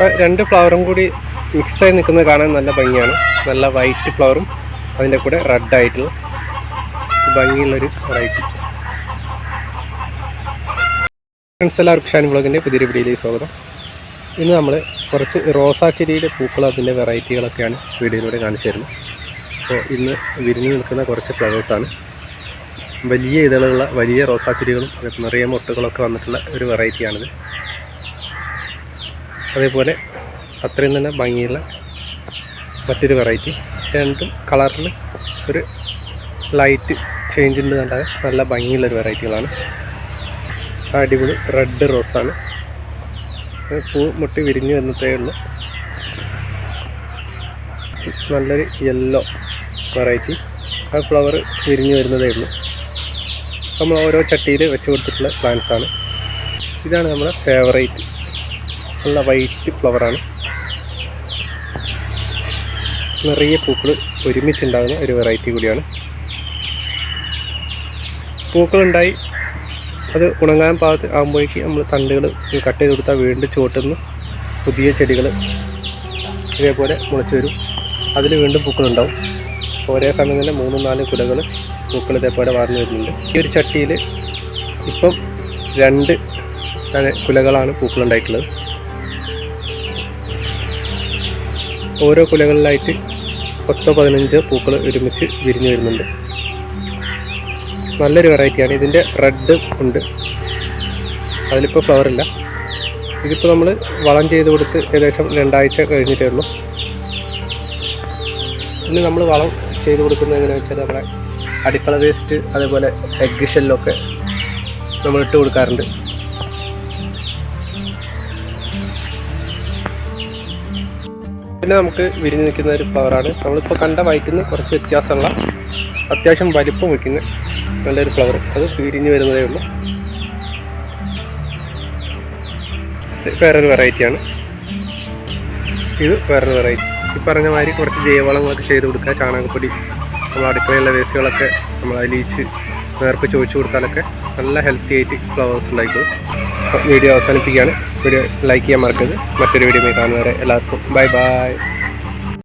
അപ്പോൾ രണ്ട് ഫ്ലവറും കൂടി മിക്സായി നിൽക്കുന്നത് കാണാൻ നല്ല ഭംഗിയാണ്. നല്ല വൈറ്റ് ഫ്ലവറും അതിന്റെ കൂടെ റെഡായിട്ടുള്ള ഭംഗിയുള്ളൊരു വെറൈറ്റി ഫ്രണ്ട്സ് എല്ലാവർക്കും ഷാൻ ബ്ലോഗിന്റെ പുതിയൊരു വീഡിയോയിലേക്ക് സ്വാഗതം. ഇന്ന് നമ്മൾ കുറച്ച് റോസാ ചെടിയുടെ പൂക്കൾ അതിന്റെ വെറൈറ്റികളൊക്കെയാണ് വീഡിയോയിലൂടെ കാണിച്ചു തരുന്നത്. അപ്പോൾ ഇന്ന് വിരിഞ്ഞു നിൽക്കുന്ന കുറച്ച് ഫ്ലവേഴ്സാണ് വലിയ ഇതളുള്ള വലിയ റോസാ ചെടികളും നിറയെ മുട്ടുകളൊക്കെ വന്നിട്ടുള്ള ഒരു വെറൈറ്റിയാണിത് അതേപോലെ അത്രയും തന്നെ ഭംഗിയുള്ള മറ്റൊരു വെറൈറ്റി. രണ്ടും കളറിൽ ഒരു ലൈറ്റ് ചേഞ്ച് ഉണ്ട് കണ്ടാൽ നല്ല ഭംഗിയുള്ളൊരു വെറൈറ്റികളാണ്. അടിപൊളി റെഡ് റോസാണ് പൂ മുട്ടി വിരിഞ്ഞു വന്നതേ ഉള്ളൂ. നല്ലൊരു യെല്ലോ വെറൈറ്റി ആ ഫ്ലവർ വിരിഞ്ഞു വരുന്നതേ ഉള്ളൂ. നമ്മൾ ഓരോ ചട്ടിയിൽ വെച്ച് കൊടുത്തിട്ടുള്ള പ്ലാന്റ്സാണ് ഇതാണ് നമ്മുടെ ഫേവറേറ്റ് നല്ല വൈറ്റ് ഫ്ലവറാണ് നിറയെ പൂക്കൾ ഒരുമിച്ചുണ്ടാകുന്ന ഒരു വെറൈറ്റി കൂടിയാണ്. പൂക്കളുണ്ടായി. അത് ഉണങ്ങാൻ പാകത്ത് ആകുമ്പോഴേക്ക് നമ്മൾ തണ്ടുകൾ കട്ട് ചെയ്ത് കൊടുത്താൽ വീണ്ടും ചുവട്ടുന്ന പുതിയ ചെടികൾ ഇതേപോലെ മുളച്ച് വരും. അതിൽ വീണ്ടും പൂക്കളുണ്ടാവും. ഒരേ സമയം തന്നെ മൂന്നും നാല് കുലകൾ പൂക്കൾ ഇതേപോലെ വളർന്നു വരുന്നുണ്ട്. ഈ ഒരു ചട്ടിയിൽ ഇപ്പം രണ്ട് കുലകളാണ് പൂക്കളുണ്ടായിട്ടുള്ളത്. ഓരോ കുലകളിലായിട്ട് പത്തോ പതിനഞ്ച് പൂക്കൾ ഒരുമിച്ച് വിരിഞ്ഞു വരുന്നുണ്ട്. നല്ലൊരു വെറൈറ്റിയാണ്. ഇതിന്റെ റെഡ് ഉണ്ട്. അതിലിപ്പോൾ ഫ്ലവറില്ല ഇതിപ്പോൾ നമ്മൾ വളം ചെയ്ത് കൊടുത്ത് ഏകദേശം രണ്ടാഴ്ച കഴിഞ്ഞിട്ടേ ഉള്ളൂ. ഇനി നമ്മൾ വളം ചെയ്ത് കൊടുക്കുന്നത് എങ്ങനെയാണെന്ന് വെച്ചാൽ നമ്മുടെ അടുക്കള വേസ്റ്റ് അതേപോലെ എഗ് ഷെല്ലൊക്കെ നമ്മൾ ഇട്ട് കൊടുക്കാറുണ്ട്. പിന്നെ നമുക്ക് വിരിഞ്ഞ് നിൽക്കുന്ന ഒരു ഫ്ലവറാണ് നമ്മളിപ്പോൾ കണ്ട വൈറ്റിൽ നിന്ന് കുറച്ച് വ്യത്യാസമുള്ള അത്യാവശ്യം വലിപ്പം വയ്ക്കുന്ന നല്ലൊരു ഫ്ലവർ അത് വിരിഞ്ഞ് വരുന്നതേ ഉള്ളൂ. വേറൊരു വെറൈറ്റിയാണ് ഇത് വേറൊരു വെറൈറ്റി ഈ പറഞ്ഞ മാതിരി കുറച്ച് ജൈവവളങ്ങളൊക്കെ ചെയ്ത് കൊടുക്കുക. ചാണകപ്പൊടി നമ്മൾ അടുക്കളയിലുള്ള വേസ്റ്റുകളൊക്കെ നമ്മൾ അലിയിച്ച് നേർക്ക് ചോദിച്ചു കൊടുത്താലൊക്കെ നല്ല ഹെൽത്തി ആയിട്ട് ഫ്ലവേഴ്സ് ഉണ്ടായിക്കോളും. വീഡിയോ അവസാനിപ്പിക്കുകയാണ്. വീഡിയോ ലൈക്ക് ചെയ്യാൻ മറക്കരുത്. മറ്റൊരു വീഡിയോ കാണുന്നവരെ എല്ലാവർക്കും. Bye bye